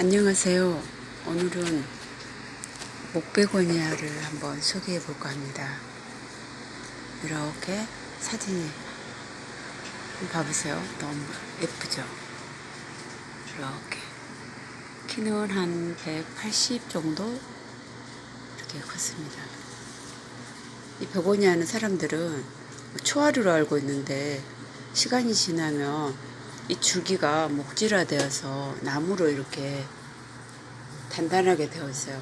안녕하세요. 오늘은 목베고니아를 한번 소개해 볼까 합니다. 이렇게 사진이 봐보세요. 너무 예쁘죠? 이렇게 키는 한 180 정도 이렇게 컸습니다. 이 베고니아는 사람들은 초하루로 알고 있는데 시간이 지나면 이 줄기가 목질화 되어서 나무로 이렇게 단단하게 되어 있어요.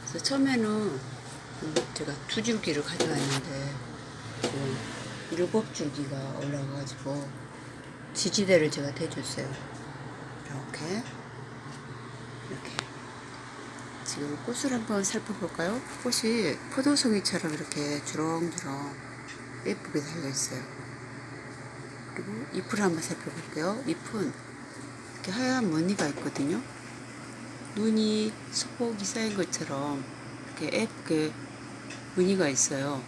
그래서 처음에는 음, 제가 두 줄기를 가져왔는데 지금 일곱 줄기가 올라와가지고 지지대를 제가 대줬어요. 이렇게 이렇게 지금 꽃을 한번 살펴볼까요? 꽃이 포도송이처럼 이렇게 주렁주렁 예쁘게 달려 있어요. 그리고 잎을 한번 살펴볼게요. 잎은 이렇게 하얀 무늬가 있거든요. 눈이 소복이 쌓인 것처럼 이렇게 예쁘게 무늬가 있어요.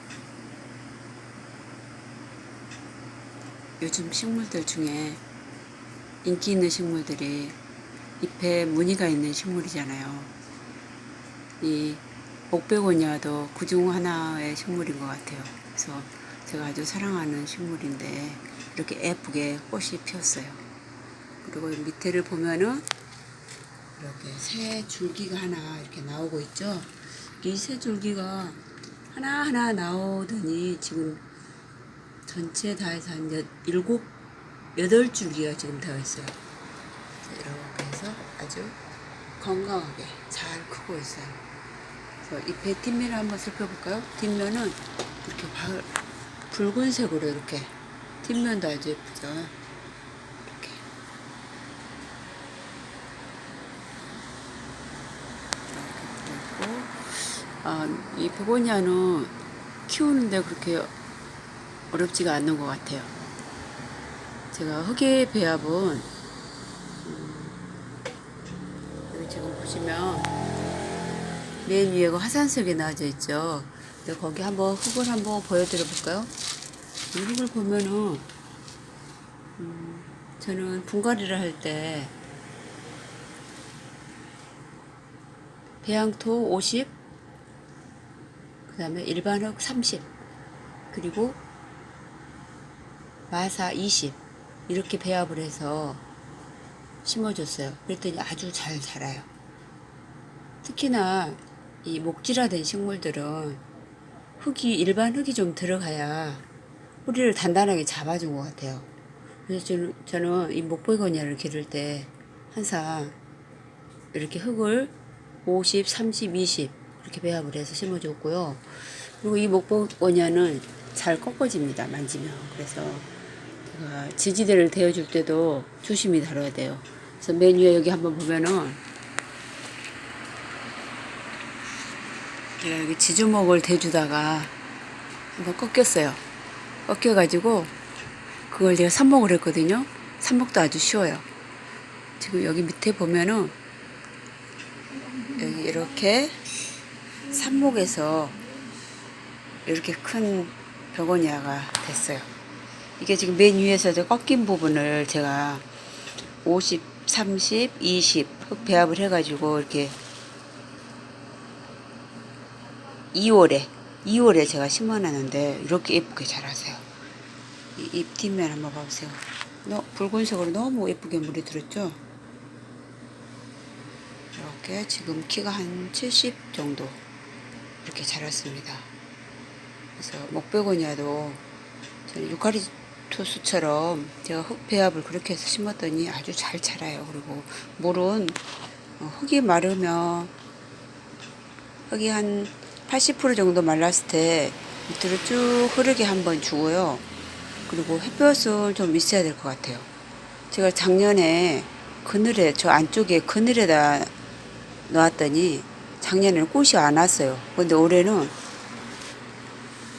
요즘 식물들 중에 인기 있는 식물들이 잎에 무늬가 있는 식물이잖아요. 이 옥베고니아도 그중 하나의 식물인 것 같아요. 그래서 제가 아주 사랑하는 식물인데 이렇게 예쁘게 꽃이 피었어요. 그리고 이 밑에를 보면은 이렇게 새 줄기가 하나 이렇게 나오고 있죠. 이 새 줄기가 하나하나 나오더니 지금 전체 다 해서 한 여- 일곱, 여덟 줄기가 지금 되어 있어요. 이렇게 해서 아주 건강하게 잘 크고 있어요. 그래서 이 배 뒷면을 한번 살펴볼까요? 뒷면은 이렇게 바- 붉은색으로 이렇게 뒷면도 아주 예쁘죠. 이렇게 아, 이 베고니아는 키우는데 그렇게 어렵지가 않는 것 같아요. 제가 흑의 배합은 음, 여기 지금 보시면 맨 위에가 화산석이 나와져 있죠. 근데 거기 한번 흙을 한번 보여드려 볼까요? 이 흙을 보면은 음, 저는 분갈이를 할 때 배양토 50, 그 다음에 일반 흙 30, 그리고 마사 20 이렇게 배합을 해서 심어줬어요. 그랬더니 아주 잘 자라요. 특히나 이 목질화된 식물들은 흙이 일반 흙이 좀 들어가야 뿌리를 단단하게 잡아준 것 같아요. 그래서 저는, 이 목베고니아를 기를 때 항상 이렇게 흙을 50, 30, 20 이렇게 배합을 해서 심어줬고요. 그리고 이 목베고니아는 잘 꺾어집니다. 만지면. 그래서 제가 지지대를 대어줄 때도 조심히 다뤄야 돼요. 그래서 맨 위에 여기 한번 보면은 제가 여기 지주목을 대주다가 한번 꺾였어요. 꺾여가지고 그걸 제가 삽목을 했거든요. 삽목도 아주 쉬워요. 지금 여기 밑에 보면은 여기 이렇게 삽목에서 이렇게 큰 벽오니아가 됐어요. 이게 지금 맨 위에서 저 꺾인 부분을 제가 50, 30, 20흙 배합을 해가지고 이렇게 2월에 2월에 제가 심어놨는데 이렇게 예쁘게 자라세요. 이잎 뒷면 한번 봐보세요. 너, 붉은색으로 너무 예쁘게 물이 들었죠? 이렇게 지금 키가 한 70 정도 이렇게 자랐습니다. 그래서 목베고니아도 저는 유카리토스처럼 제가 흙 배합을 그렇게 해서 심었더니 아주 잘 자라요. 그리고 물은 어, 흙이 마르면 흙이 한 80% 정도 말랐을 때 밑으로 쭉 흐르게 한번 주고요. 그리고 햇볕을 좀 있어야 될 것 같아요. 제가 작년에 그늘에 저 안쪽에 그늘에다 놨더니 작년에는 꽃이 안 왔어요. 근데 올해는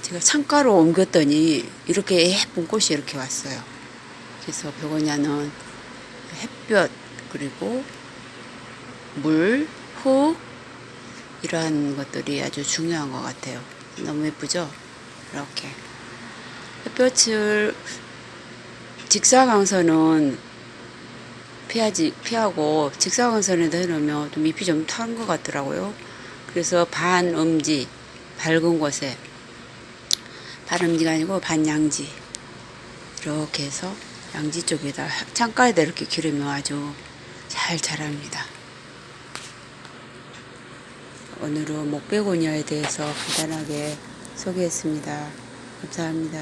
제가 창가로 옮겼더니 이렇게 예쁜 꽃이 이렇게 왔어요. 그래서 베고니아는 햇볕 그리고 물, 흙 이러한 것들이 아주 중요한 것 같아요. 너무 예쁘죠? 이렇게 햇볕을 직사광선은 피하지 피하고 직사광선에다 해놓으면 좀 잎이 좀 탄 것 같더라고요. 그래서 반음지 밝은 곳에 반음지가 아니고 반양지 이렇게 해서 양지 쪽에다 창가에다 이렇게 기르면 아주 잘 자랍니다. 오늘은 목베고니아에 대해서 간단하게 소개했습니다. 감사합니다.